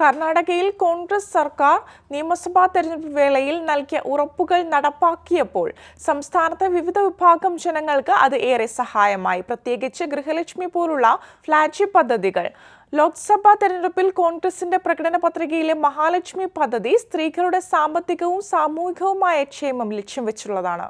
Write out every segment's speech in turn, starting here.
കർണാടകയിൽ കോൺഗ്രസ് സർക്കാർ നിയമസഭാ തെരഞ്ഞെടുപ്പ് വേളയിൽ നൽകിയ ഉറപ്പുകൾ നടപ്പാക്കിയപ്പോൾ സംസ്ഥാനത്തെ വിവിധ വിഭാഗം ജനങ്ങൾക്ക് അത് ഏറെ സഹായമായി. പ്രത്യേകിച്ച് ഗൃഹലക്ഷ്മി പോലുള്ള ഫ്ളാറ്റ് പദ്ധതികൾ. ലോക്സഭാ തെരഞ്ഞെടുപ്പിൽ കോൺഗ്രസിന്റെ പ്രകടന പത്രികയിലെ മഹാലക്ഷ്മി പദ്ധതി സ്ത്രീകളുടെ സാമ്പത്തികവും സാമൂഹികവുമായ ക്ഷേമം ലക്ഷ്യം വെച്ചുള്ളതാണ്.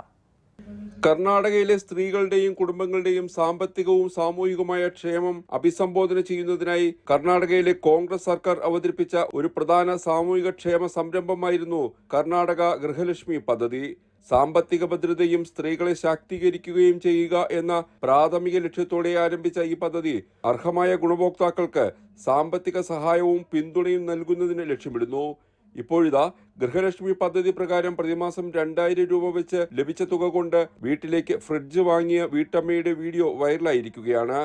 കർണാടകയിലെ സ്ത്രീകളുടെയും കുടുംബങ്ങളുടെയും സാമ്പത്തികവും സാമൂഹികവുമായ ക്ഷേമം അഭിസംബോധന ചെയ്യുന്നതിനായി കർണാടകയിലെ കോൺഗ്രസ് സർക്കാർ അവതരിപ്പിച്ച ഒരു പ്രധാന സാമൂഹിക ക്ഷേമ സംരംഭമായിരുന്നു കർണാടക ഗൃഹലക്ഷ്മി പദ്ധതി. സാമ്പത്തിക ഭദ്രതയും സ്ത്രീകളെ ശാക്തീകരിക്കുകയും ചെയ്യുക എന്ന പ്രാഥമിക ലക്ഷ്യത്തോടെ ആരംഭിച്ച ഈ പദ്ധതി അർഹമായ ഗുണഭോക്താക്കൾക്ക് സാമ്പത്തിക സഹായവും പിന്തുണയും നൽകുന്നതിന് ലക്ഷ്യമിടുന്നു. ഇപ്പോഴിതാ ഗൃഹലക്ഷ്മി പദ്ധതി പ്രകാരം പ്രതിമാസം രണ്ടായിരം രൂപ വെച്ച് ലഭിച്ച തുക കൊണ്ട് വീട്ടിലേക്ക് ഫ്രിഡ്ജ് വാങ്ങിയ വീട്ടമ്മയുടെ വീഡിയോ വൈറലായിരിക്കുകയാണ്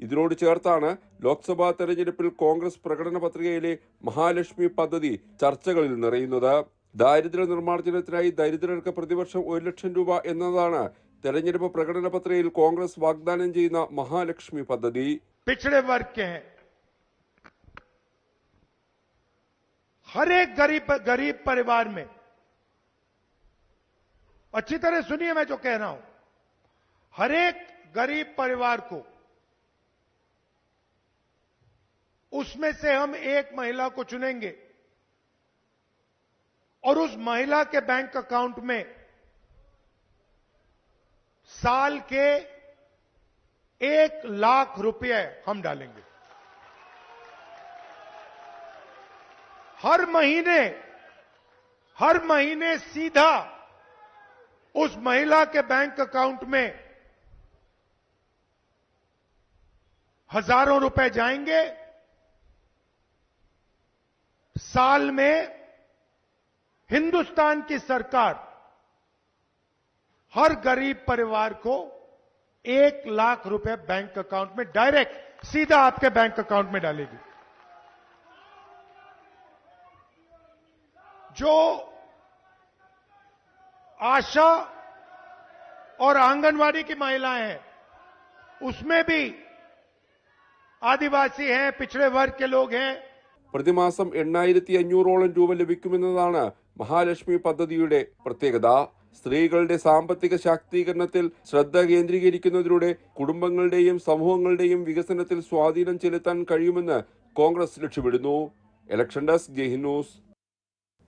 ഇതിനോട് ചേർത്താണ് ലോക്സഭാ തെരഞ്ഞെടുപ്പിൽ കോൺഗ്രസ് പ്രകടന പത്രികയിലെ മഹാലക്ഷ്മി പദ്ധതി ചർച്ചകളിൽ നിറയുന്നത് ദാരിദ്ര്യ നിർമ്മാർജ്ജനത്തിനായി ദരിദ്രർക്ക് പ്രതിവർഷം ഒരു ലക്ഷം രൂപ എന്നതാണ് തെരഞ്ഞെടുപ്പ് പ്രകടന പത്രികയിൽ കോൺഗ്രസ് വാഗ്ദാനം ചെയ്യുന്ന മഹാലക്ഷ്മി പദ്ധതി पिछड़े वर्ग के हर एक गरीब गरीब परिवार में। अच्छी तरह सुनिए मैं जो कह रहा हूँ। हर एक गरीब परिवार को, उसमें से हम एक महिला को चुनेंगे। और उस महिला के बैंक अकाउंट में साल के एक लाख रुपए हम डालेंगे। हर महीने हर महीने सीधा उस महिला के बैंक अकाउंट में हज़ारों रुपए जाएँगे। साल में हिंदुस्तान की सरकार हर गरीब परिवार को एक लाख रुपए बैंक अकाउंट में डायरेक्ट सीधा आपके बैंक अकाउंट में डालेगी। जो आशा और आंगनवाड़ी की महिलाएं हैं उसमें भी आदिवासी हैं पिछड़े वर्ग के लोग हैं പ്രതിമാസം എണ്ണായിരത്തി അഞ്ഞൂറോളം രൂപ ലഭിക്കുമെന്നതാണ് മഹാലക്ഷ്മി പദ്ധതിയുടെ പ്രത്യേകത സ്ത്രീകളുടെ സാമ്പത്തിക ശാക്തീകരണത്തിൽ ശ്രദ്ധ കേന്ദ്രീകരിക്കുന്നതിലൂടെ കുടുംബങ്ങളുടെയും സമൂഹങ്ങളുടെയും വികസനത്തിൽ സ്വാധീനം ചെലുത്താൻ കഴിയുമെന്ന് കോൺഗ്രസ് ലക്ഷ്യമിടുന്നു ഇലക്ഷൻ ഡെസ്ക് ജയ്ഹിന്ദ് ന്യൂസ്